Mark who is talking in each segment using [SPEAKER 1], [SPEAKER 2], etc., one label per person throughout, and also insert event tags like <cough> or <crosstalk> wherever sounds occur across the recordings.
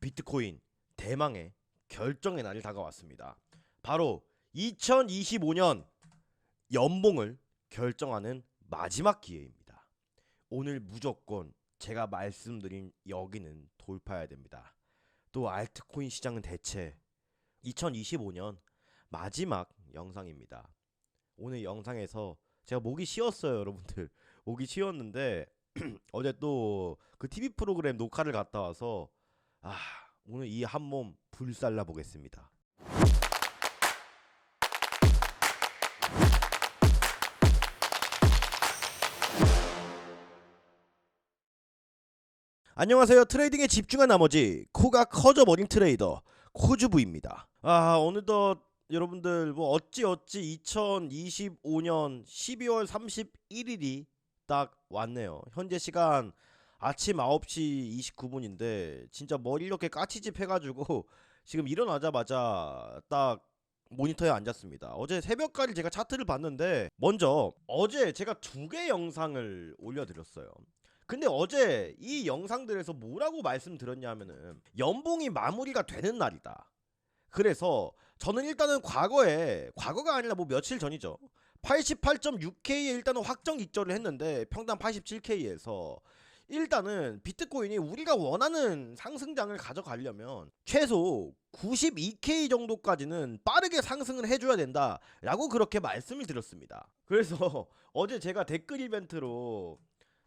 [SPEAKER 1] 비트코인 대망의 결정의 날이 다가왔습니다. 바로 2025년 연봉을 결정하는 마지막 기회입니다. 오늘 무조건 제가 말씀드린 여기는 돌파해야 됩니다. 또 알트코인 시장은 대체 2025년 마지막 영상입니다. 오늘 영상에서 제가 목이 쉬었어요, 여러분들. 목이 쉬었는데 <clears throat> 어제 또 그 TV 프로그램 녹화를 갔다 와서 아, 오늘 이 한 몸 불살라 보겠습니다. 안녕하세요. 트레이딩에 집중한 나머지 코가 커져버린 트레이더 코주부입니다. 아 오늘도 여러분들 뭐 어찌 어찌 2025년 12월 31일이 딱 왔네요. 현재 시간 아침 9시 29분인데 진짜 머리 이렇게 까치집 해가지고 <laughs> 지금 일어나자마자 딱 모니터에 앉았습니다. 어제 새벽까지 제가 차트를 봤는데 먼저 어제 제가 두 개 영상을 올려드렸어요. 근데 어제 이 영상들에서 뭐라고 말씀드렸냐면은 연봉이 마무리가 되는 날이다. 그래서 저는 일단은 과거에 과거가 아니라 뭐 며칠 전이죠. 88.6K에 일단은 확정 익절을 했는데 평당 87K에서 일단은 비트코인이 우리가 원하는 상승장을 가져가려면 최소 92K 정도까지는 빠르게 상승을 해줘야 된다 라고 그렇게 말씀을 드렸습니다. 그래서 <laughs> 어제 제가 댓글 이벤트로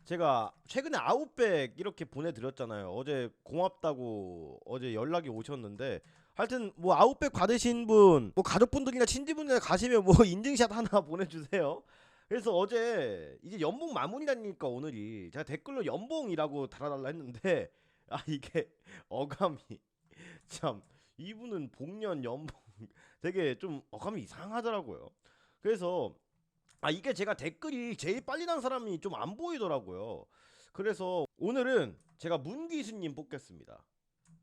[SPEAKER 1] 제가 최근에 아웃백 이렇게 보내드렸잖아요. 어제 고맙다고 어제 연락이 오셨는데 하여튼 뭐 아웃백 받으신 분, 뭐 가족분들이나 친지분들 가시면 뭐 <laughs> 인증샷 하나 보내주세요. 그래서 어제 이제 연봉 마무리라니까 오늘이 제가 댓글로 연봉이라고 달아달라 했는데 <laughs> 아 이게 어감이 <laughs> 참 이분은 복년 연봉 <laughs> 되게 좀 어감이 이상하더라고요. 그래서 아 이게 제가 댓글이 제일 빨리 난 사람이 좀 안 보이더라고요. 그래서 오늘은 제가 문기수님 뽑겠습니다.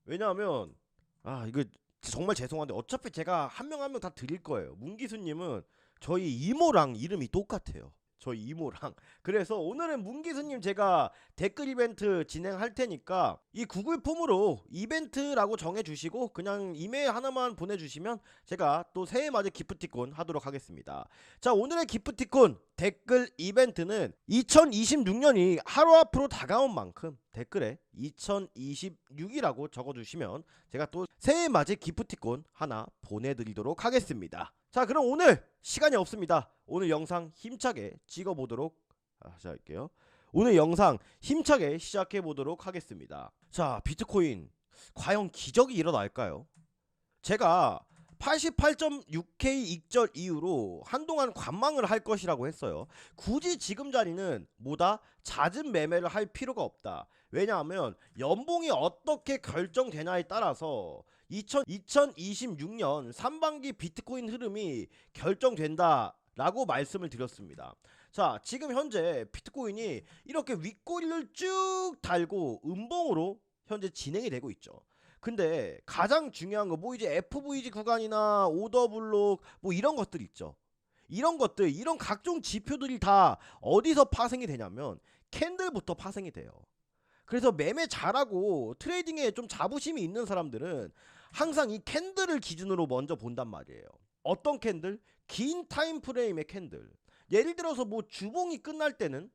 [SPEAKER 1] 왜냐하면 아 이거 정말 죄송한데 어차피 제가 한 명 한 명 다 드릴 거예요. 문기수님은 저희 이모랑 이름이 똑같아요. 저희 이모랑. <laughs> 그래서 오늘은 문기수님 제가 댓글 이벤트 진행할 테니까 이 구글 폼으로 이벤트라고 정해주시고 그냥 이메일 하나만 보내주시면 제가 또 새해 맞이 기프티콘 하도록 하겠습니다. 자 오늘의 기프티콘 댓글 이벤트는 2026년이 하루 앞으로 다가온 만큼 댓글에 2026이라고 적어주시면 제가 또 새해 맞이 기프티콘 하나 보내드리도록 하겠습니다. 자 그럼 오늘 시간이 없습니다. 오늘 영상 힘차게 찍어보도록 하실게요. 오늘 영상 힘차게 시작해 보도록 하겠습니다. 자 비트코인 과연 기적이 일어날까요? 제가 88.6K 익절 이후로 한동안 관망을 할 것이라고 했어요. 굳이 지금 자리는 뭐다? 잦은 매매를 할 필요가 없다. 왜냐하면 연봉이 어떻게 결정되냐에 따라서 2000, 2026년 상반기 비트코인 흐름이 결정된다. 라고 말씀을 드렸습니다. 자, 지금 현재 비트코인이 이렇게 윗꼬리를 쭉 달고 음봉으로 현재 진행이 되고 있죠. 근데 가장 중요한 거 뭐 이제 FVG 구간이나 오더 블록 뭐 이런 것들 있죠. 이런 것들 이런 각종 지표들이 다 어디서 파생이 되냐면 캔들부터 파생이 돼요. 그래서 매매 잘하고 트레이딩에 좀 자부심이 있는 사람들은 항상 이 캔들을 기준으로 먼저 본단 말이에요. 어떤 캔들? 긴 타임 프레임의 캔들. 예를 들어서 뭐 주봉이 끝날 때는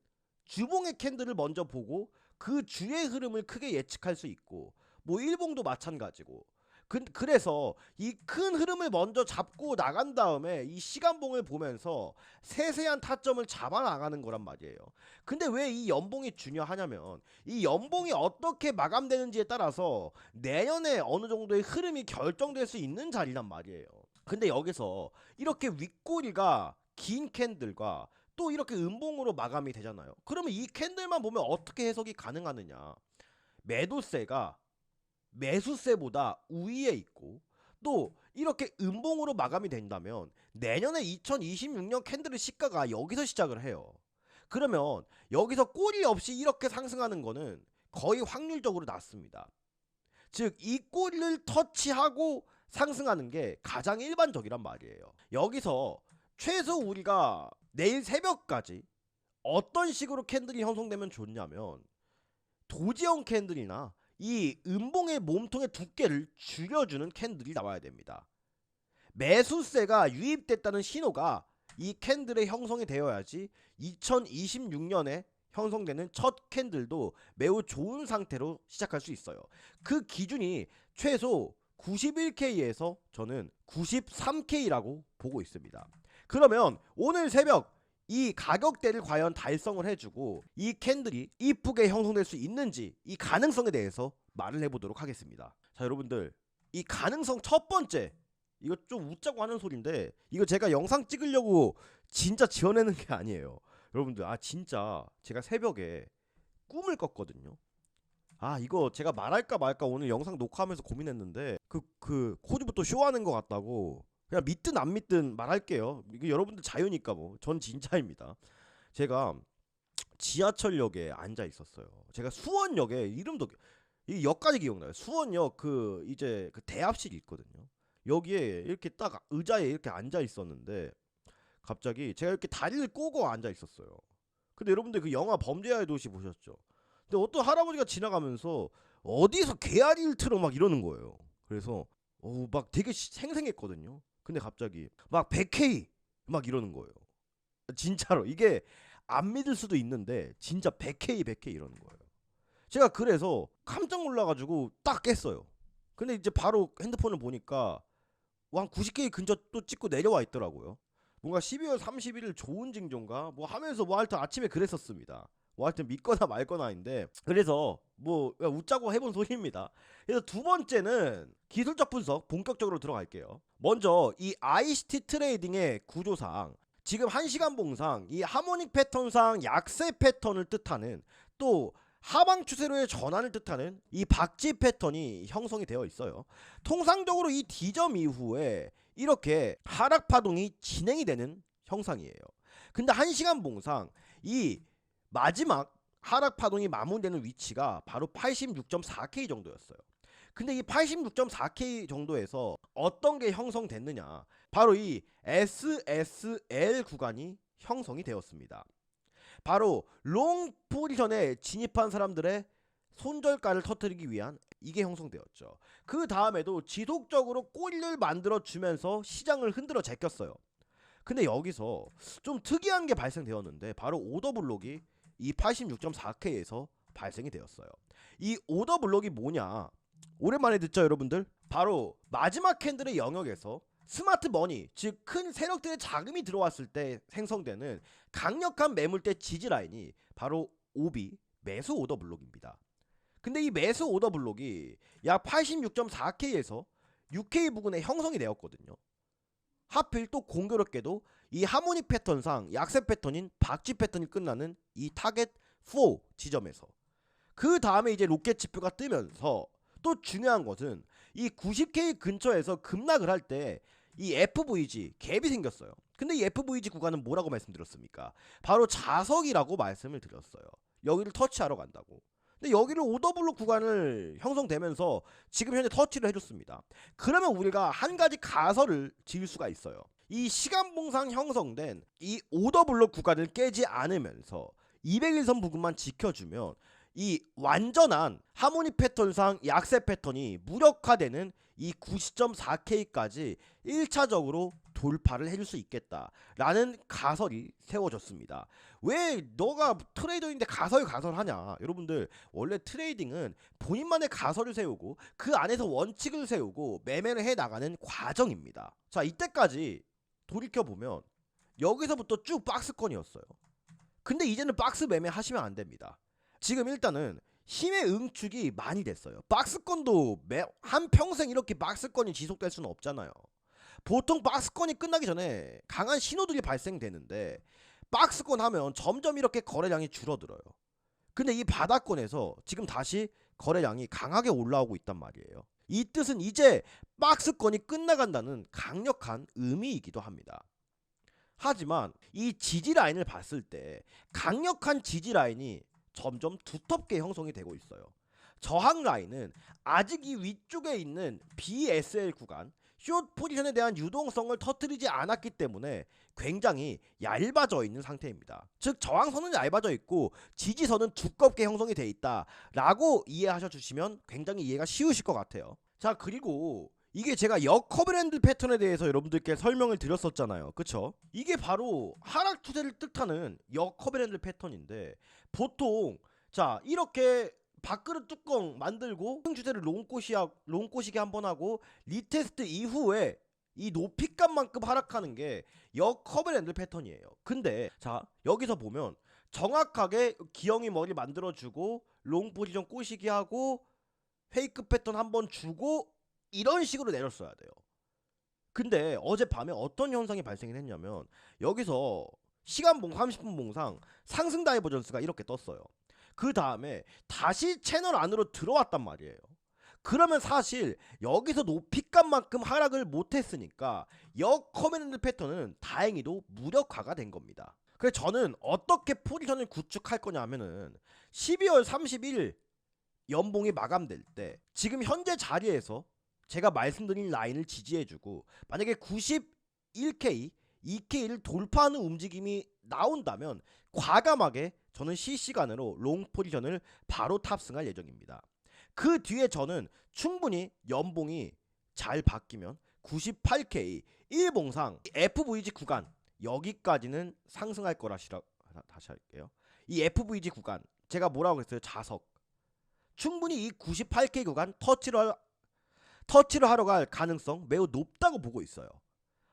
[SPEAKER 1] 주봉의 캔들을 먼저 보고 그 주의 흐름을 크게 예측할 수 있고 뭐 일봉도 마찬가지고 그, 그래서 이 큰 흐름을 먼저 잡고 나간 다음에 이 시간봉을 보면서 세세한 타점을 잡아 나가는 거란 말이에요. 근데 왜 이 연봉이 중요하냐면 이 연봉이 어떻게 마감되는지에 따라서 내년에 어느 정도의 흐름이 결정될 수 있는 자리란 말이에요. 근데 여기서 이렇게 윗꼬리가 긴 캔들과 또 이렇게 음봉으로 마감이 되잖아요. 그러면 이 캔들만 보면 어떻게 해석이 가능하느냐? 매도세가 매수세보다 우위에 있고 또 이렇게 음봉으로 마감이 된다면 내년에 2026년 캔들의 시가가 여기서 시작을 해요. 그러면 여기서 꼬리 없이 이렇게 상승하는 거는 거의 확률적으로 낮습니다. 즉 이 꼬리를 터치하고 상승하는 게 가장 일반적이란 말이에요. 여기서 최소 우리가 내일 새벽까지 어떤 식으로 캔들이 형성되면 좋냐면 도지형 캔들이나 이 음봉의 몸통의 두께를 줄여주는 캔들이 나와야 됩니다. 매수세가 유입됐다는 신호가 이 캔들의 형성이 되어야지 2026년에 형성되는 첫 캔들도 매우 좋은 상태로 시작할 수 있어요. 그 기준이 최소 91K에서 저는 93K라고 보고 있습니다. 그러면 오늘 새벽 이 가격대를 과연 달성을 해주고 이 캔들이 이쁘게 형성될 수 있는지 이 가능성에 대해서 말을 해보도록 하겠습니다. 자 여러분들 이 가능성 첫 번째 이거 좀 웃자고 하는 소리인데 이거 제가 영상 찍으려고 진짜 지어내는 게 아니에요. 여러분들 아 진짜 제가 새벽에 꿈을 꿨거든요. 아 이거 제가 말할까 말까 오늘 영상 녹화하면서 고민했는데 그 그 코드부터 쇼하는 것 같다고 그냥 믿든 안 믿든 말할게요. 이거 여러분들 자유니까 뭐 전 진짜입니다. 제가 지하철역에 앉아 있었어요. 제가 수원역에 이름도 이 역까지 기억나요. 수원역 그 이제 그 대합실이 있거든요. 여기에 이렇게 딱 의자에 이렇게 앉아 있었는데 갑자기 제가 이렇게 다리를 꼬고 앉아 있었어요. 근데 여러분들 그 영화 범죄와의 도시 보셨죠? 근데 어떤 할아버지가 지나가면서 어디서 개아리를 틀어 막 이러는 거예요. 그래서 어우 막 되게 시- 생생했거든요. 근데 갑자기 막 100K 막 이러는 거예요. 진짜로 이게 안 믿을 수도 있는데 진짜 100K 100K 이러는 거예요. 제가 그래서 깜짝 놀라가지고 딱 깼어요. 근데 이제 바로 핸드폰을 보니까 한 90K 근처 또 찍고 내려와 있더라고요. 뭔가 12월 31일 좋은 징조인가 뭐 하면서 뭐 하여튼 아침에 그랬었습니다. 뭐 하여튼 믿거나 말거나인데 그래서 뭐 웃자고 해본 소리입니다. 그래서 두 번째는 기술적 분석 본격적으로 들어갈게요. 먼저 이 아이시티 트레이딩의 구조상 지금 1시간 봉상 이 하모닉 패턴상 약세 패턴을 뜻하는 또 하방 추세로의 전환을 뜻하는 이 박쥐 패턴이 형성이 되어 있어요. 통상적으로 이 D점 이후에 이렇게 하락 파동이 진행이 되는 형상이에요. 근데 1시간 봉상 이 마지막 하락 파동이 마무리되는 위치가 바로 86.4K 정도였어요. 근데 이 86.4K 정도에서 어떤 게 형성됐느냐? 바로 이 SSL 구간이 형성이 되었습니다. 바로 롱 포지션에 진입한 사람들의 손절가를 터뜨리기 위한 이게 형성되었죠. 그 다음에도 지속적으로 꼬리를 만들어 주면서 시장을 흔들어 제꼈어요. 근데 여기서 좀 특이한 게 발생되었는데 바로 오더 블록이 이 86.4K에서 발생이 되었어요. 이 오더 블록이 뭐냐? 오랜만에 듣죠, 여러분들? 바로 마지막 캔들의 영역에서 스마트 머니, 즉 큰 세력들의 자금이 들어왔을 때 생성되는 강력한 매물대 지지 라인이 바로 오비 매수 오더 블록입니다. 근데 이 매수 오더 블록이 약 86.4K에서 6K 부근에 형성이 되었거든요. 하필 또 공교롭게도 이 하모닉 패턴상 약세 패턴인 박쥐 패턴이 끝나는 이 타겟 4 지점에서 그 다음에 이제 로켓 지표가 뜨면서 또 중요한 것은 이 90K 근처에서 급락을 할 때 이 FVG 갭이 생겼어요. 근데 이 FVG 구간은 뭐라고 말씀드렸습니까? 바로 자석이라고 말씀을 드렸어요. 여기를 터치하러 간다고. 근데 여기를 오더블록 구간을 형성되면서 지금 현재 터치를 해줬습니다. 그러면 우리가 한 가지 가설을 지을 수가 있어요. 이 시간봉상 형성된 이 오더블록 구간을 깨지 않으면서 201선 부분만 지켜주면 이 완전한 하모니 패턴상 약세 패턴이 무력화되는 이 90.4K까지 1차적으로 돌파를 해줄 수 있겠다라는 가설이 세워졌습니다. 왜 너가 트레이더인데 가설 가설하냐? 여러분들 원래 트레이딩은 본인만의 가설을 세우고 그 안에서 원칙을 세우고 매매를 해 나가는 과정입니다. 자 이때까지 돌이켜 보면 여기서부터 쭉 박스권이었어요. 근데 이제는 박스 매매 하시면 안 됩니다. 지금 일단은 힘의 응축이 많이 됐어요. 박스권도 매, 한 평생 이렇게 박스권이 지속될 수는 없잖아요. 보통 박스권이 끝나기 전에 강한 신호들이 발생되는데 박스권 하면 점점 이렇게 거래량이 줄어들어요. 근데 이 바닥권에서 지금 다시 거래량이 강하게 올라오고 있단 말이에요. 이 뜻은 이제 박스권이 끝나간다는 강력한 의미이기도 합니다. 하지만 이 지지 라인을 봤을 때 강력한 지지 라인이 점점 두텁게 형성이 되고 있어요. 저항 라인은 아직 이 위쪽에 있는 BSL 구간 숏 포지션에 대한 유동성을 터뜨리지 않았기 때문에 굉장히 얇아져 있는 상태입니다. 즉 저항선은 얇아져 있고 지지선은 두껍게 형성이 돼 있다라고 이해하셔 주시면 굉장히 이해가 쉬우실 것 같아요. 자 그리고 이게 제가 역커브랜드 패턴에 대해서 여러분들께 설명을 드렸었잖아요. 그쵸? 이게 바로 하락 투자를 뜻하는 역커브랜드 패턴인데 보통 자 이렇게 밥그릇 뚜껑 만들고 주제를 롱꼬시 롱꼬시게 한번 하고 리테스트 이후에 이 높이값만큼 하락하는 게 역커브랜드 패턴이에요. 근데 자 여기서 보면 정확하게 기영이 머리 만들어주고 롱 포지션 꼬시기 하고 페이크 패턴 한 번 주고 이런 식으로 내렸어야 돼요. 근데 어젯밤에 어떤 현상이 발생이 했냐면 여기서 시간 봉 30분 봉상 상승 다이버전스가 이렇게 떴어요. 그 다음에 다시 채널 안으로 들어왔단 말이에요. 그러면 사실 여기서 높이값만큼 하락을 못했으니까 역 커맨드 패턴은 다행히도 무력화가 된 겁니다. 그래서 저는 어떻게 포지션을 구축할 거냐 하면은 12월 31일 연봉이 마감될 때 지금 현재 자리에서 제가 말씀드린 라인을 지지해주고 만약에 91K, 2K를 돌파하는 움직임이 나온다면 과감하게 저는 실시간으로 롱 포지션을 바로 탑승할 예정입니다. 그 뒤에 저는 충분히 연봉이 잘 바뀌면 98K 1봉상 FVG 구간 여기까지는 상승할 거라시라 다시 할게요. 이 FVG 구간 제가 뭐라고 했어요? 자석. 충분히 이 98K 구간 터치를 할- 터치를 하러 갈 가능성 매우 높다고 보고 있어요.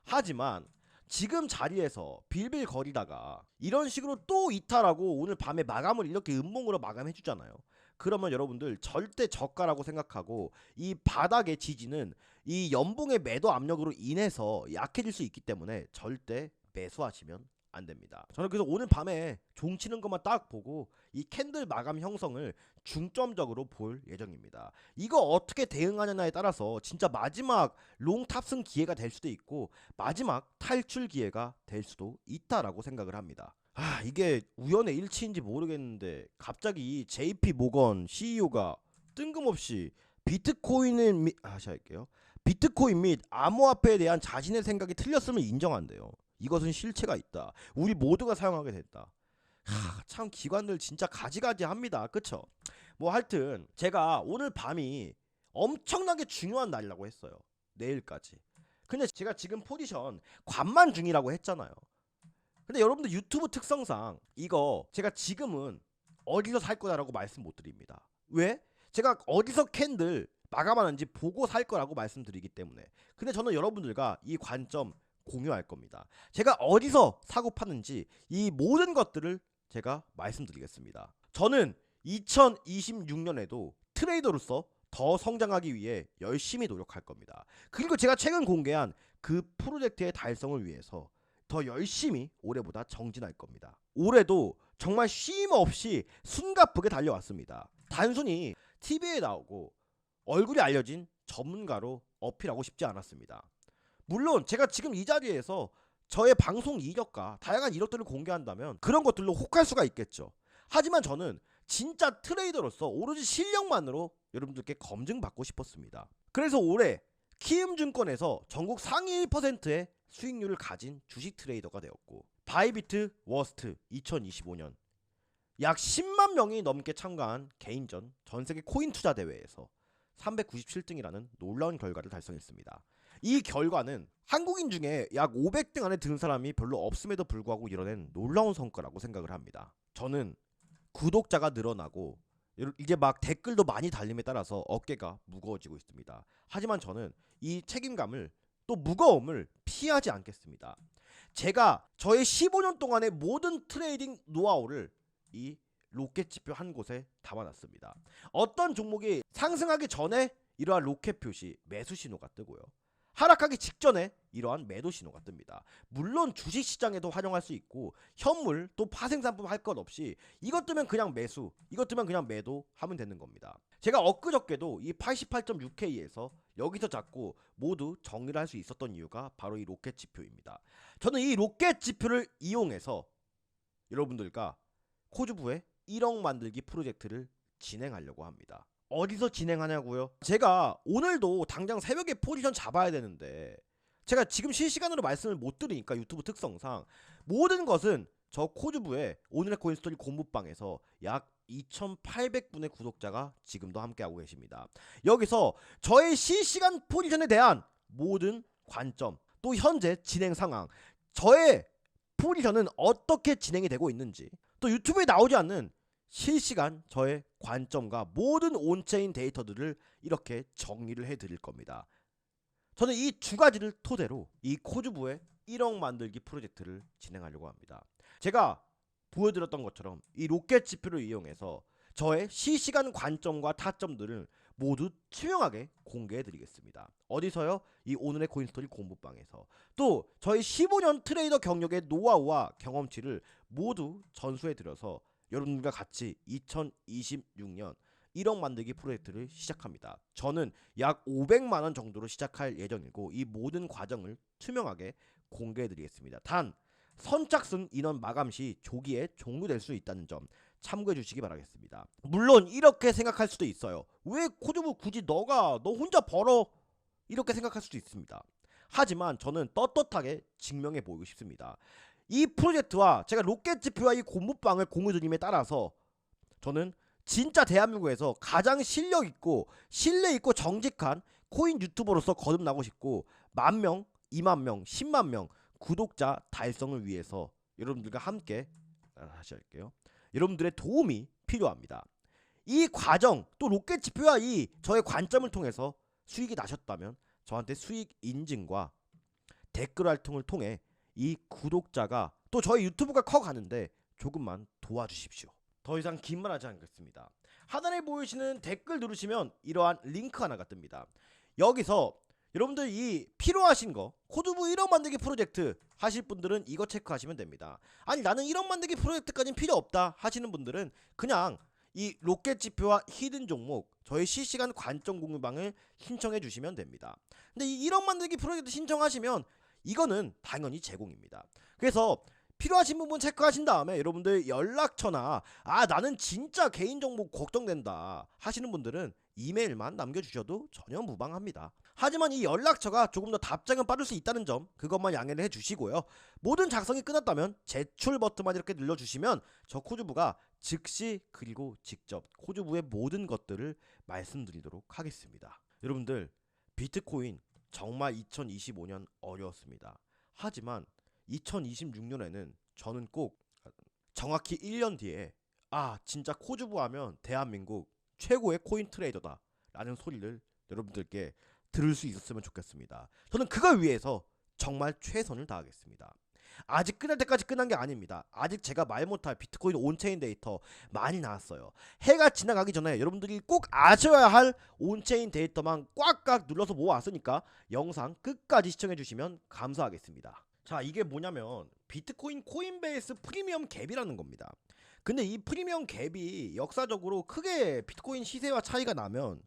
[SPEAKER 1] 하지만 지금 자리에서 빌빌 거리다가 이런 식으로 또 이탈하고 오늘 밤에 마감을 이렇게 음몽으로 마감해 주잖아요. 그러면 여러분들 절대 저가라고 생각하고 이 바닥의 지지는 이 연봉의 매도 압력으로 인해서 약해질 수 있기 때문에 절대 매수하시면 안 됩니다. 저는 그래서 오늘 밤에 종 치는 것만 딱 보고 이 캔들 마감 형성을 중점적으로 볼 예정입니다. 이거 어떻게 대응하느냐에 따라서 진짜 마지막 롱 탑승 기회가 될 수도 있고 마지막 탈출 기회가 될 수도 있다라고 생각을 합니다. 아 이게 우연의 일치인지 모르겠는데 갑자기 JP 모건 CEO가 뜬금없이 비트코인을 미... 아, 할게요. 비트코인 및 암호화폐에 대한 자신의 생각이 틀렸음을 인정한대요. 이것은 실체가 있다. 우리 모두가 사용하게 됐다. 하, 참 기관들 진짜 가지가지 합니다. 그쵸? 뭐 하여튼 제가 오늘 밤이 엄청나게 중요한 날이라고 했어요. 내일까지. 근데 제가 지금 포지션 관만 중이라고 했잖아요. 근데 여러분들 유튜브 특성상 이거 제가 지금은 어디서 살 거다라고 말씀 못 드립니다. 왜? 제가 어디서 캔들 마감하는지 보고 살 거라고 말씀드리기 때문에. 근데 저는 여러분들과 이 관점 공유할 겁니다. 제가 어디서 사고 파는지 이 모든 것들을 제가 말씀드리겠습니다. 저는 2026년에도 트레이더로서 더 성장하기 위해 열심히 노력할 겁니다. 그리고 제가 최근 공개한 그 프로젝트의 달성을 위해서 더 열심히 올해보다 정진할 겁니다. 올해도 정말 쉼 없이 숨가쁘게 달려왔습니다. 단순히 TV에 나오고 얼굴이 알려진 전문가로 어필하고 싶지 않았습니다. 물론 제가 지금 이 자리에서 저의 방송 이력과 다양한 이력들을 공개한다면 그런 것들로 혹할 수가 있겠죠. 하지만 저는 진짜 트레이더로서 오로지 실력만으로 여러분들께 검증받고 싶었습니다. 그래서 올해 키움증권에서 전국 상위 1%의 수익률을 가진 주식 트레이더가 되었고 바이비트 워스트 2025년 약 10만 명이 넘게 참가한 개인전 전 세계 코인 투자 대회에서 397등이라는 놀라운 결과를 달성했습니다. 이 결과는 한국인 중에 약 500등 안에 든 사람이 별로 없음에도 불구하고 이뤄낸 놀라운 성과라고 생각을 합니다. 저는 구독자가 늘어나고 이제 막 댓글도 많이 달림에 따라서 어깨가 무거워지고 있습니다. 하지만 저는 이 책임감을 또 무거움을 피하지 않겠습니다. 제가 저의 15년 동안의 모든 트레이딩 노하우를 이 로켓 지표 한 곳에 담아놨습니다. 어떤 종목이 상승하기 전에 이러한 로켓 표시 매수 신호가 뜨고요. 하락하기 직전에 이러한 매도 신호가 뜹니다. 물론 주식 시장에도 활용할 수 있고 현물 또 파생상품 할 것 없이 이것 뜨면 그냥 매수, 이것 뜨면 그냥 매도 하면 되는 겁니다. 제가 엊그저께도 이 88.6K에서 여기서 잡고 모두 정리를 할 수 있었던 이유가 바로 이 로켓 지표입니다. 저는 이 로켓 지표를 이용해서 여러분들과 코주부의 1억 만들기 프로젝트를 진행하려고 합니다. 어디서 진행하냐고요? 제가 오늘도 당장 새벽에 포지션 잡아야 되는데 제가 지금 실시간으로 말씀을 못 드리니까 유튜브 특성상 모든 것은 저 코즈부의 오늘의 코인스토리 공부방에서 약 2,800분의 구독자가 지금도 함께하고 계십니다. 여기서 저의 실시간 포지션에 대한 모든 관점 또 현재 진행 상황 저의 포지션은 어떻게 진행이 되고 있는지 또 유튜브에 나오지 않는 실시간 저의 관점과 모든 온체인 데이터들을 이렇게 정리를 해 드릴 겁니다. 저는 이 두 가지를 토대로 이 코즈부의 1억 만들기 프로젝트를 진행하려고 합니다. 제가 보여드렸던 것처럼 이 로켓 지표를 이용해서 저의 실시간 관점과 타점들을 모두 투명하게 공개해 드리겠습니다. 어디서요? 이 오늘의 코인스토리 공부방에서 또 저희 15년 트레이더 경력의 노하우와 경험치를 모두 전수해 드려서 여러분들과 같이 2026년 1억 만들기 프로젝트를 시작합니다. 저는 약 500만 원 정도로 시작할 예정이고 이 모든 과정을 투명하게 공개해 드리겠습니다. 단 선착순 인원 마감 시 조기에 종료될 수 있다는 점 참고해 주시기 바라겠습니다. 물론 이렇게 생각할 수도 있어요. 왜 코드부 굳이 너가 너 혼자 벌어 이렇게 생각할 수도 있습니다. 하지만 저는 떳떳하게 증명해 보이고 싶습니다. 이 프로젝트와 제가 로켓 지표와 이 공부방을 공유드림에 따라서 저는 진짜 대한민국에서 가장 실력 있고 신뢰 있고 정직한 코인 유튜버로서 거듭나고 싶고 만 명, 2만 명, 10만 명 구독자 달성을 위해서 여러분들과 함께 아, 다시 할게요. 여러분들의 도움이 필요합니다. 이 과정 또 로켓 지표와 이 저의 관점을 통해서 수익이 나셨다면 저한테 수익 인증과 댓글 활동을 통해 이 구독자가 또 저희 유튜브가 커가는데 조금만 도와주십시오. 더 이상 긴 말 하지 않겠습니다. 하단에 보이시는 댓글 누르시면 이러한 링크 하나가 뜹니다. 여기서 여러분들 이 필요하신 거 코드부 1억 만들기 프로젝트 하실 분들은 이거 체크하시면 됩니다. 아니 나는 1억 만들기 프로젝트까지는 필요 없다 하시는 분들은 그냥 이 로켓 지표와 히든 종목 저희 실시간 관점 공유방을 신청해 주시면 됩니다. 근데 이 1억 만들기 프로젝트 신청하시면 이거는 당연히 제공입니다. 그래서 필요하신 부분 체크하신 다음에 여러분들 연락처나 아 나는 진짜 개인정보 걱정된다 하시는 분들은 이메일만 남겨주셔도 전혀 무방합니다. 하지만 이 연락처가 조금 더 답장은 빠를 수 있다는 점 그것만 양해를 해주시고요. 모든 작성이 끝났다면 제출 버튼만 이렇게 눌러주시면 저 코즈부가 즉시 그리고 직접 코즈부의 모든 것들을 말씀드리도록 하겠습니다. 여러분들 비트코인 정말 2025년 어려웠습니다. 하지만 2026년에는 저는 꼭 정확히 1년 뒤에 아 진짜 코즈부 하면 대한민국 최고의 코인 트레이더다 라는 소리를 여러분들께 들을 수 있었으면 좋겠습니다. 저는 그걸 위해서 정말 최선을 다하겠습니다. 아직 끝날 때까지 끝난 게 아닙니다. 아직 제가 말 못할 비트코인 온체인 데이터 많이 나왔어요. 해가 지나가기 전에 여러분들이 꼭 아셔야 할 온체인 데이터만 꽉꽉 눌러서 모아왔으니까 영상 끝까지 시청해 주시면 감사하겠습니다. 자 이게 뭐냐면 비트코인 코인베이스 프리미엄 갭이라는 겁니다. 근데 이 프리미엄 갭이 역사적으로 크게 비트코인 시세와 차이가 나면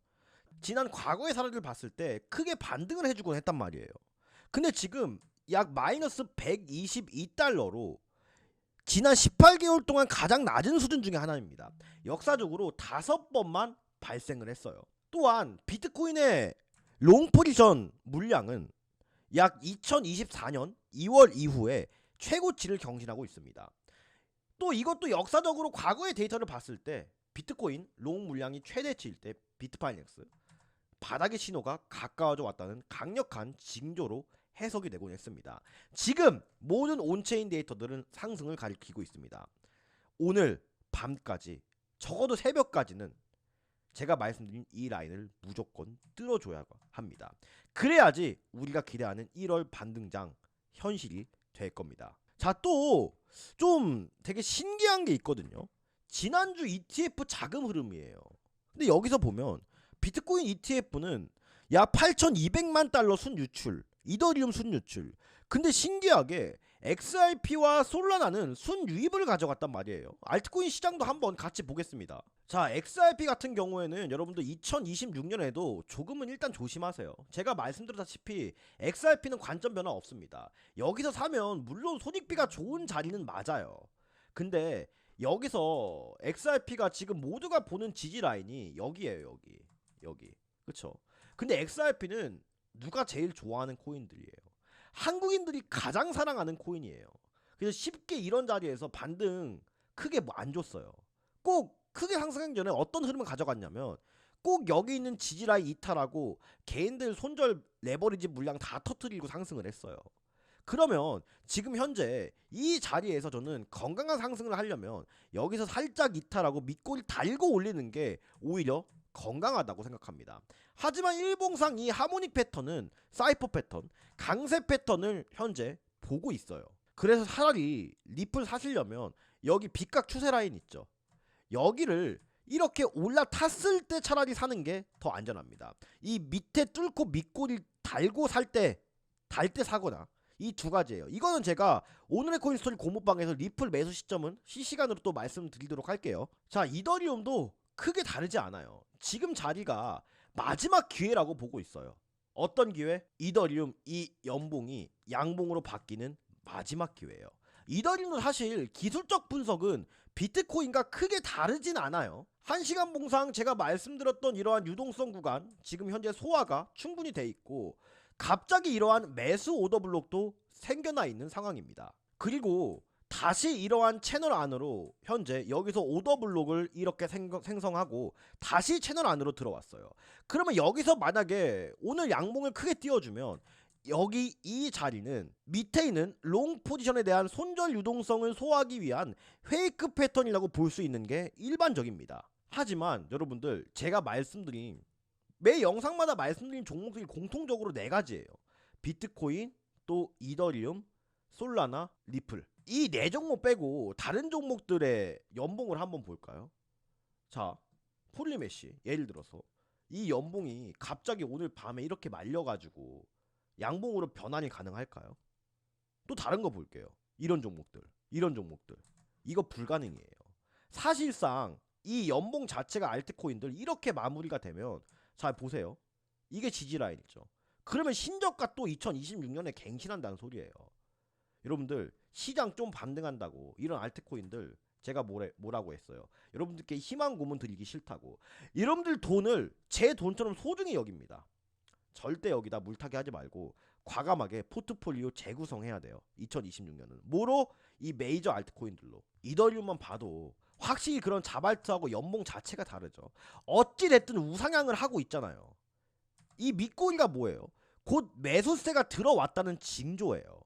[SPEAKER 1] 지난 과거의 사례를 봤을 때 크게 반등을 해주곤 했단 말이에요. 근데 지금 약 마이너스 122달러로 지난 18개월 동안 가장 낮은 수준 중에 하나입니다. 역사적으로 다섯 번만 발생을 했어요. 또한 비트코인의 롱 포지션 물량은 약 2024년 2월 이후에 최고치를 경신하고 있습니다. 또 이것도 역사적으로 과거의 데이터를 봤을 때 비트코인 롱 물량이 최대치일 때 비트파이넥스 바닥의 신호가 가까워져 왔다는 강력한 징조로 해석이 되곤 했습니다. 지금 모든 온체인 데이터들은 상승을 가리키고 있습니다. 오늘 밤까지 적어도 새벽까지는 제가 말씀드린 이 라인을 무조건 뚫어줘야 합니다. 그래야지 우리가 기대하는 1월 반등장 현실이 될 겁니다. 자, 또 좀 되게 신기한 게 있거든요. 지난주 ETF 자금 흐름이에요. 근데 여기서 보면 비트코인 ETF는 약 8,200만 달러 순 유출, 이더리움 순유출. 근데 신기하게 XRP와 솔라나는 순유입을 가져갔단 말이에요. 알트코인 시장도 한번 같이 보겠습니다. 자, XRP 같은 경우에는 여러분들 2026년에도 조금은 일단 조심하세요. 제가 말씀드렸다시피 XRP는 관점 변화 없습니다. 여기서 사면 물론 손익비가 좋은 자리는 맞아요. 근데 여기서 XRP가 지금 모두가 보는 지지 라인이 여기에요 여기 여기 그쵸 근데 XRP는 누가 제일 좋아하는 코인들이에요. 한국인들이 가장 사랑하는 코인이에요. 그래서 쉽게 이런 자리에서 반등 크게 뭐 안 줬어요. 꼭 크게 상승하기 전에 어떤 흐름을 가져갔냐면 꼭 여기 있는 지지 라인 이탈하고 개인들 손절 레버리지 물량 다 터트리고 상승을 했어요. 그러면 지금 현재 이 자리에서 저는 건강한 상승을 하려면 여기서 살짝 이탈하고 밑골 달고 올리는 게 오히려 건강하다고 생각합니다. 하지만 일봉상 이 하모닉 패턴은 사이퍼 패턴, 강세 패턴을 현재 보고 있어요. 그래서 차라리 리플 사시려면 여기 빗각 추세 라인 있죠. 여기를 이렇게 올라탔을 때 차라리 사는 게 더 안전합니다. 이 밑에 뚫고 밑골이 달고 살 때, 달 때 사거나 이 두 가지예요. 이거는 제가 오늘의 코인 스토리 고무방에서 리플 매수 시점은 실시간으로 또 말씀드리도록 할게요. 자, 이더리움도 크게 다르지 않아요. 지금 자리가 마지막 기회라고 보고 있어요. 어떤 기회? 이더리움 이 연봉이 양봉으로 바뀌는 마지막 기회예요. 이더리움도 사실 기술적 분석은 비트코인과 크게 다르진 않아요. 한시간 봉상 제가 말씀드렸던 이러한 유동성 구간 지금 현재 소화가 충분히 돼 있고 갑자기 이러한 매수 오더 블록도 생겨나 있는 상황입니다. 그리고 다시 이러한 채널 안으로 현재 여기서 오더 블록을 이렇게 생- 생성하고 다시 채널 안으로 들어왔어요. 그러면 여기서 만약에 오늘 양봉을 크게 띄워주면 여기 이 자리는 밑에 있는 롱 포지션에 대한 손절 유동성을 소화하기 위한 페이크 패턴이라고 볼 수 있는 게 일반적입니다. 하지만 여러분들 제가 말씀드린 매 영상마다 말씀드린 종목들이 공통적으로 네 가지예요. 비트코인, 또 이더리움, 솔라나, 리플. 이 네 종목 빼고 다른 종목들의 연봉을 한번 볼까요? 자, 폴리메시 예를 들어서 이 연봉이 갑자기 오늘 밤에 이렇게 말려가지고 양봉으로 변환이 가능할까요? 또 다른 거 볼게요. 이런 종목들, 이런 종목들. 이거 불가능이에요. 사실상 이 연봉 자체가 알트코인들 이렇게 마무리가 되면 잘 보세요. 이게 지지 라인이죠. 그러면 신저가 또 2026년에 갱신한다는 소리예요. 여러분들 시장 좀 반등한다고 이런 알트코인들 제가 뭐래, 뭐라고 했어요. 여러분들께 희망 고문 드리기 싫다고. 여러분들 돈을 제 돈처럼 소중히 여깁니다. 절대 여기다 물타기 하지 말고 과감하게 포트폴리오 재구성해야 돼요. 2026년은 뭐로 이 메이저 알트코인들로 이더리움만 봐도 확실히 그런 자발트하고 연봉 자체가 다르죠. 어찌 됐든 우상향을 하고 있잖아요. 이 밑꼬리가 뭐예요? 곧 매수세가 들어왔다는 징조예요.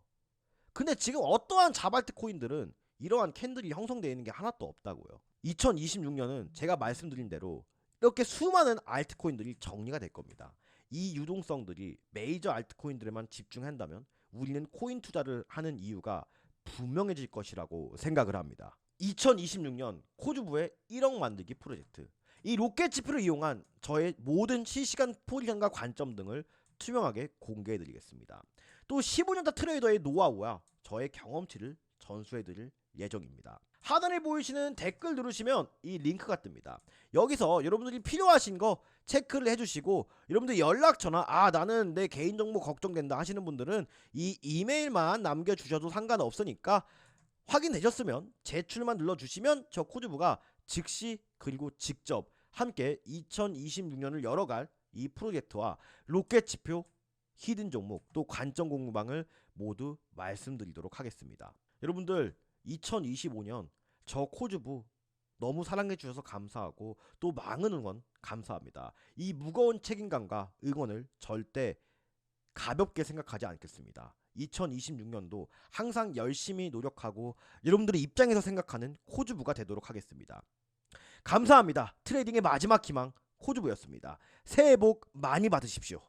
[SPEAKER 1] 근데 지금 어떠한 자발트 코인들은 이러한 캔들이 형성되어 있는 게 하나도 없다고요. 2026년은 제가 말씀드린 대로 이렇게 수많은 알트코인들이 정리가 될 겁니다. 이 유동성들이 메이저 알트코인들에만 집중한다면 우리는 코인 투자를 하는 이유가 분명해질 것이라고 생각을 합니다. 2026년 코주부의 1억 만들기 프로젝트. 이 로켓 지표를 이용한 저의 모든 실시간 포지션과 관점 등을 투명하게 공개해 드리겠습니다. 또 15년차 트레이더의 노하우와 저의 경험치를 전수해 드릴 예정입니다. 하단에 보이시는 댓글 누르시면 이 링크가 뜹니다. 여기서 여러분들이 필요하신 거 체크를 해주시고 여러분들 연락처나 아 나는 내 개인정보 걱정된다 하시는 분들은 이 이메일만 남겨주셔도 상관없으니까 확인되셨으면 제출만 눌러주시면 저 코드부가 즉시 그리고 직접 함께 2026년을 열어갈 이 프로젝트와 로켓 지표 히든 종목 또 관점 공부방을 모두 말씀드리도록 하겠습니다. 여러분들 2025년 저 코주부 너무 사랑해 주셔서 감사하고 또 많은 응원 감사합니다. 이 무거운 책임감과 응원을 절대 가볍게 생각하지 않겠습니다. 2026년도 항상 열심히 노력하고 여러분들의 입장에서 생각하는 코주부가 되도록 하겠습니다. 감사합니다. 트레이딩의 마지막 희망 코주부였습니다. 새해 복 많이 받으십시오.